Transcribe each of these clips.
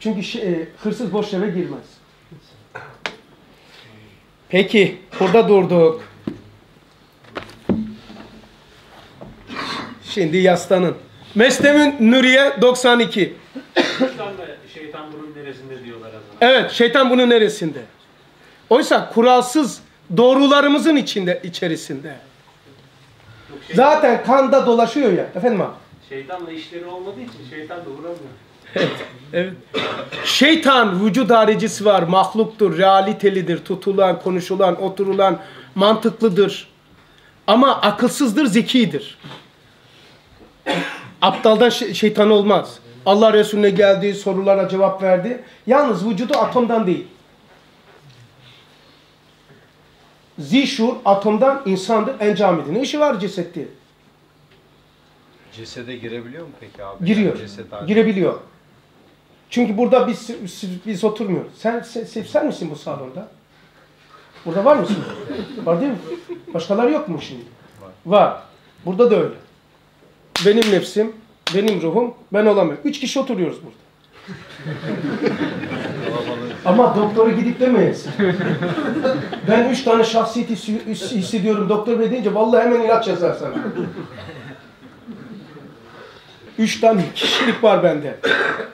Çünkü şey, e, hırsız boş eve girmez. Peki, burada durduk. Şimdi yaslanın. Mesnevi Nuriye 92. Şu anda şeytan bunun neresinde diyorlar adam. Evet, şeytan bunun neresinde? Oysa kuralsız doğrularımızın içinde içerisinde. Yok, şey, Zaten kanda dolaşıyor ya. Efendim abi. Şeytanla işleri olmadığı için şeytan da vuramıyor. Evet. Şeytan vücut haricisi var, mahluktur, realitelidir, tutulan, konuşulan, oturulan, mantıklıdır. Ama akılsızdır, zekidir. Aptaldan şey- şeytan olmaz. Allah Resulüne geldi, sorulara cevap verdi. Yalnız vücudu atomdan değil. Zişur atomdan insandır, encamidir. Ne işi var cesette? Cesede girebiliyor mu peki abi? Giriyor. Yani ceset hali- Girebiliyor. Çünkü burada biz biz oturmuyoruz. Sen, sen, sen, misin bu salonda? Burada var mısın? Var değil mi? Başkaları yok mu şimdi? Var. Var. Burada da öyle. Benim nefsim, benim ruhum, ben olamıyorum. Üç kişi oturuyoruz burada. Ama doktora gidip demeyiz. ben üç tane şahsiyet hissediyorum doktor bey deyince vallahi hemen ilaç yazar sana. Üç tane kişilik var bende.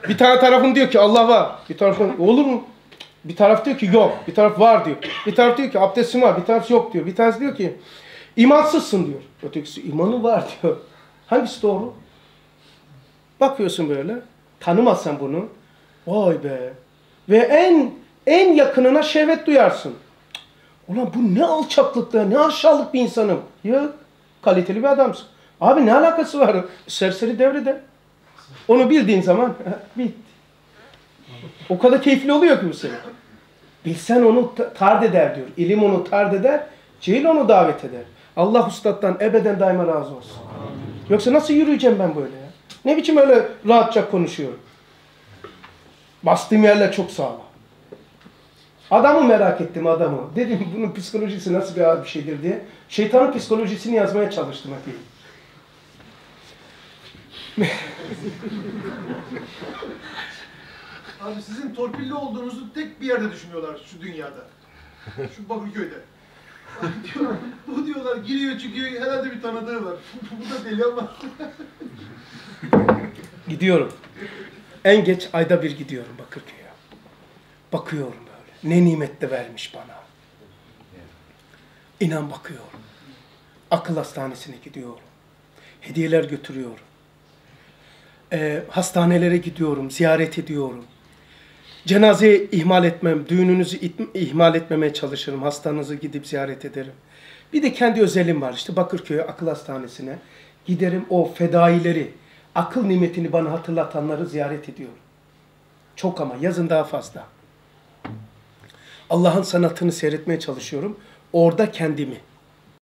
Bir tane tarafım diyor ki Allah var. Bir tarafım olur mu? Bir taraf diyor ki yok. Bir taraf var diyor. Bir taraf diyor ki abdestim var. Bir taraf yok diyor. Bir tanesi diyor ki imansızsın diyor. Ötekisi imanı var diyor. Hangisi doğru? Bakıyorsun böyle. Tanımazsan bunu. Vay be. Ve en en yakınına şehvet duyarsın. Ulan bu ne alçaklıkta, ne aşağılık bir insanım. Yok. Kaliteli bir adamsın. Abi ne alakası var? Serseri devrede. Onu bildiğin zaman bitti. O kadar keyifli oluyor ki bu senin. Bilsen onu ta- tard eder diyor. İlim onu tard eder, cehil onu davet eder. Allah üstaddan ebeden daima razı olsun. Yoksa nasıl yürüyeceğim ben böyle ya? Ne biçim öyle rahatça konuşuyorum? Bastığım yerler çok sağlam. Adamı merak ettim adamı. Dedim bunun psikolojisi nasıl bir bir şeydir diye. Şeytanın psikolojisini yazmaya çalıştım hep. Abi sizin torpilli olduğunuzu tek bir yerde düşünüyorlar şu dünyada. Şu Bakırköy'de. Abi diyor, bu diyorlar giriyor çıkıyor herhalde bir tanıdığı var. bu da deli ama. Gidiyorum. En geç ayda bir gidiyorum Bakırköy'e. Bakıyorum böyle. Ne nimet de vermiş bana. İnan bakıyorum. Akıl hastanesine gidiyorum. Hediyeler götürüyorum. Ee, hastanelere gidiyorum, ziyaret ediyorum. Cenazeyi ihmal etmem, düğününüzü ihmal etmemeye çalışırım. Hastanızı gidip ziyaret ederim. Bir de kendi özelim var işte Bakırköy Akıl Hastanesi'ne. Giderim o fedaileri, akıl nimetini bana hatırlatanları ziyaret ediyorum. Çok ama yazın daha fazla. Allah'ın sanatını seyretmeye çalışıyorum. Orada kendimi.